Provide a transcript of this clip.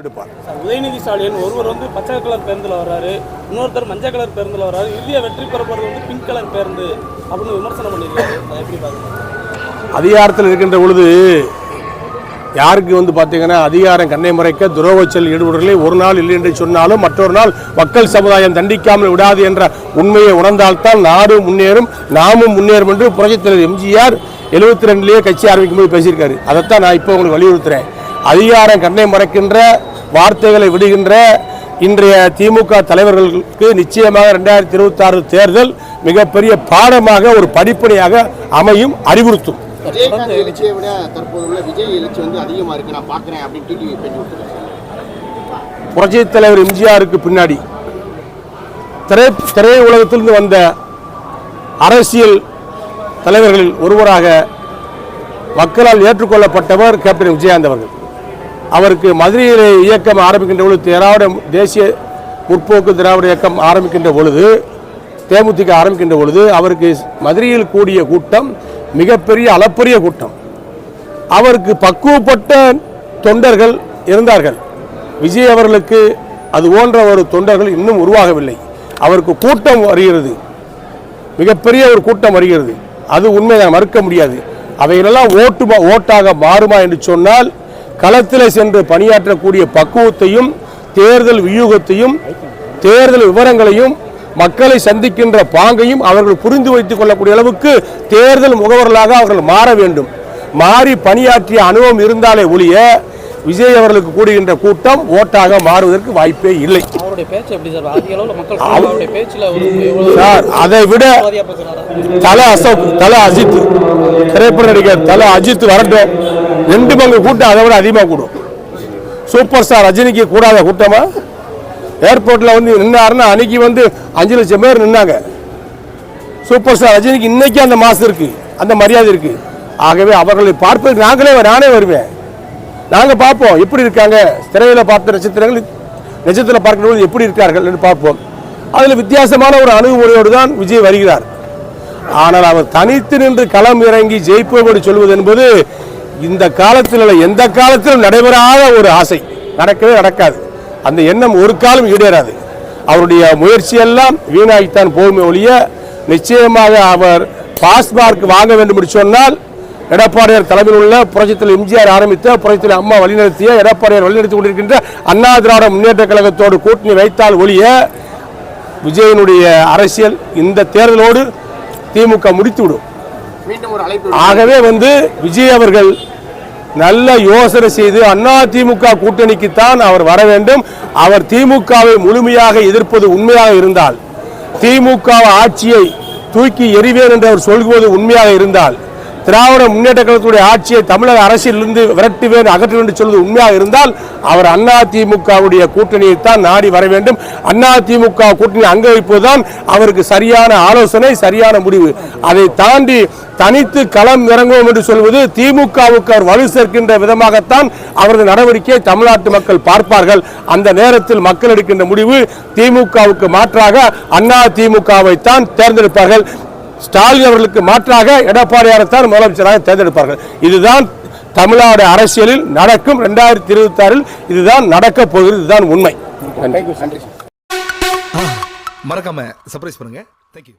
எடுப்பார். உதயநிதி ஸ்டாலின் ஒருவர் வந்து பச்சை கலர் பேருந்தில் வர்றாரு. இன்னொருத்தர் மஞ்சள் கலர் பேருந்தில் வர்றாரு. இறுதியாக வெற்றி பெற போகிறது வந்து பிங்க் கலர் பேருந்து அப்படின்னு விமர்சனம் பண்ணியிருக்காரு. அதை எப்படி பார்க்குறீங்க? அதிகாரத்தில் இருக்கின்ற பொழுது யாருக்கு வந்து பார்த்தீங்கன்னா அதிகாரம் கண்ணை மறைக்க துரோகச்சல் ஈடுபடுகளை ஒரு நாள் இல்லை என்று சொன்னாலும் மற்றொரு நாள் மக்கள் சமுதாயம் தண்டிக்காமல் விடாது என்ற உண்மையை உணர்ந்தால்தான் நாடு முன்னேறும் நாமும் முன்னேறும் என்று புரட்சித் தலைவர் எம்ஜிஆர் எழுபத்தி ரெண்டுலேயே கட்சி ஆரம்பிக்கும் போது பேசியிருக்காரு. அதைத்தான் நான் இப்போ உங்களுக்கு வலியுறுத்துறேன். அதிகாரம் கண்ணை மறைக்கின்ற வார்த்தைகளை விடுகின்ற இன்றைய திமுக தலைவர்களுக்கு நிச்சயமாக ரெண்டாயிரத்தி இருபத்தாறு தேர்தல் மிகப்பெரிய பாடமாக ஒரு படிப்படியாக அமையும் அறிவுறுத்தும். புரட்சி தலைவர் எம்ஜிஆருக்கு பின்னாடி திரை திரை உலகத்திலிருந்து வந்த அரசியல் தலைவர்களில் ஒருவராக மக்களால் ஏற்றுக்கொள்ளப்பட்டவர் கேப்டன் விஜயகாந்த் அவர்கள். அவருக்கு மதுரையில் இயக்கம் ஆரம்பிக்கின்ற பொழுது திராவிட தேசிய முற்போக்கு திராவிட இயக்கம் ஆரம்பிக்கின்ற பொழுது தேமுதிக ஆரம்பிக்கின்ற பொழுது அவருக்கு மதுரையில் கூடிய கூட்டம் மிகப்பெரிய அளப்பரிய கூட்டம். அவருக்கு பக்குவப்பட்ட தொண்டர்கள் இருந்தார்கள். விஜய் அவர்களுக்கு அது போன்ற ஒரு தொண்டர்கள் இன்னும் உருவாகவில்லை. அவருக்கு கூட்டம் வருகிறது. மிகப்பெரிய ஒரு கூட்டம் வருகிறது. அது உண்மைதான் மறுக்க முடியாது. அவைகளெல்லாம் ஓட்டு ஓட்டாக மாறுமா என்று சொன்னால் களத்தில் சென்று பணியாற்றக்கூடிய பக்குவத்தையும் தேர்தல் வியூகத்தையும் தேர்தல் விவரங்களையும் மக்களை சந்திக்கின்ற பாங்கையும் அவர்கள் புரிந்து வைத்துக் கொள்ளக்கூடிய அளவுக்கு தேர்தல் முகவர்களாக அவர்கள் மாற வேண்டும். மாறி பணியாற்றிய அனுபவம் இருந்தாலே ஒழிய விஜய் அவர்களுக்கு கூடுகின்ற கூட்டம் ஓட்டாக மாறுவதற்கு வாய்ப்பே இல்லை. சார்? அதை விட தல அசோக் தல அஜித் திரைப்பட நடிகர் தல அஜித் வரட்டும். ரெண்டு பங்கு கூட்டம் அதை விட அதிகமாக கூடும் சூப்பர் ஸ்டார் ரஜினிக்கு கூடாத கூட்டமாக ஏர்போர்ட்டில் வந்து நின்னாருன்னா அன்னைக்கு வந்து அஞ்சு லட்சம் பேர் நின்னாங்க. சூப்பர் ஸ்டார் ரஜினிக்கு இன்னைக்கு அந்த மாசம் இருக்கு அந்த மரியாதை இருக்கு. ஆகவே அவர்களை பார்ப்பதற்கு நாங்களே நானே வருவேன். நாங்கள் பார்ப்போம் எப்படி இருக்காங்க? திரையில் பார்த்த நட்சத்திரங்கள் நிஜத்தில் பார்க்கும்போது எப்படி இருக்கார்கள் என்று பார்ப்போம். அதில் வித்தியாசமான ஒரு அணுகுமுறையோடு தான் விஜய் வருகிறார். ஆனால் அவர் தனித்து நின்று களம் இறங்கி ஜெயிப்போம் என்று சொல்வது என்பது இந்த காலத்தில் எந்த காலத்திலும் நடைபெறாத ஒரு ஆசை. நடக்கவே நடக்காது. அந்த எண்ணம் ஒரு காலம் ஈடேறாது. அவருடைய முயற்சியெல்லாம் வீணாகித்தான் போகுமே ஒழிய நிச்சயமாக அவர் பாஸ்மார்க் வாங்க வேண்டும் என்று சொன்னால் எடப்பாடியார் தலைமையில் உள்ள புரட்சித்தில் எம்ஜிஆர் ஆரம்பித்த புரட்சித்தில் அம்மா வழிநடத்திய எடப்பாடியார் வழிநடத்தி கொண்டிருக்கின்ற அண்ணா திராவிட முன்னேற்ற கழகத்தோடு கூட்டணி வைத்தால் ஒழிய விஜயனுடைய அரசியல் இந்த தேர்தலோடு திமுக முடித்துவிடும். ஆகவே வந்து விஜய் அவர்கள் நல்ல யோசனை செய்து அண்ணா திமுக கூட்டணிக்குத்தான் அவர் வர வேண்டும். அவர் திமுகவை முழுமையாக எதிர்ப்பது உண்மையாக இருந்தால் திமுக ஆட்சியை தூக்கி எறிவேன் என்று அவர் சொல்வது உண்மையாக இருந்தால் திராவிட முன்னேற்ற கழகத்துடைய ஆட்சியை தமிழக அரசியலிருந்து விரட்டுவேன் அகற்றுவேன் என்று சொல்வது உண்மையாக இருந்தால் அவர் அண்ணா திமுகவுடைய கூட்டணியைத்தான் நாடி வர வேண்டும். அண்ணா திமுக கூட்டணி அங்க வைப்பதுதான் அவருக்கு சரியான ஆலோசனை சரியான முடிவு. அதை தாண்டி தனித்து களம் இறங்குவோம் என்று சொல்வது திமுகவுக்கு அவர் வலு சேர்க்கின்ற விதமாகத்தான் அவரது நடவடிக்கையை தமிழ்நாட்டு மக்கள் பார்ப்பார்கள். அந்த நேரத்தில் மக்கள் எடுக்கின்ற முடிவு திமுகவுக்கு மாற்றாக அண்ணா திமுகவை தான் தேர்ந்தெடுப்பார்கள். ஸ்டாலின் அவர்களுக்கு மாற்றாக எடப்பாடியாரைத்தான் முதலமைச்சராக தேர்ந்தெடுப்பார்கள். இதுதான் தமிழ்நாடு அரசியலில் நடக்கும் ரெண்டாயிரத்தி இருபத்தி ஆறில் இதுதான் நடக்கப் போகிறது. இதுதான் உண்மை. நன்றி. நன்றி மறக்காம சர்ப்ரைஸ் பண்ணுங்க. தேங்க்யூ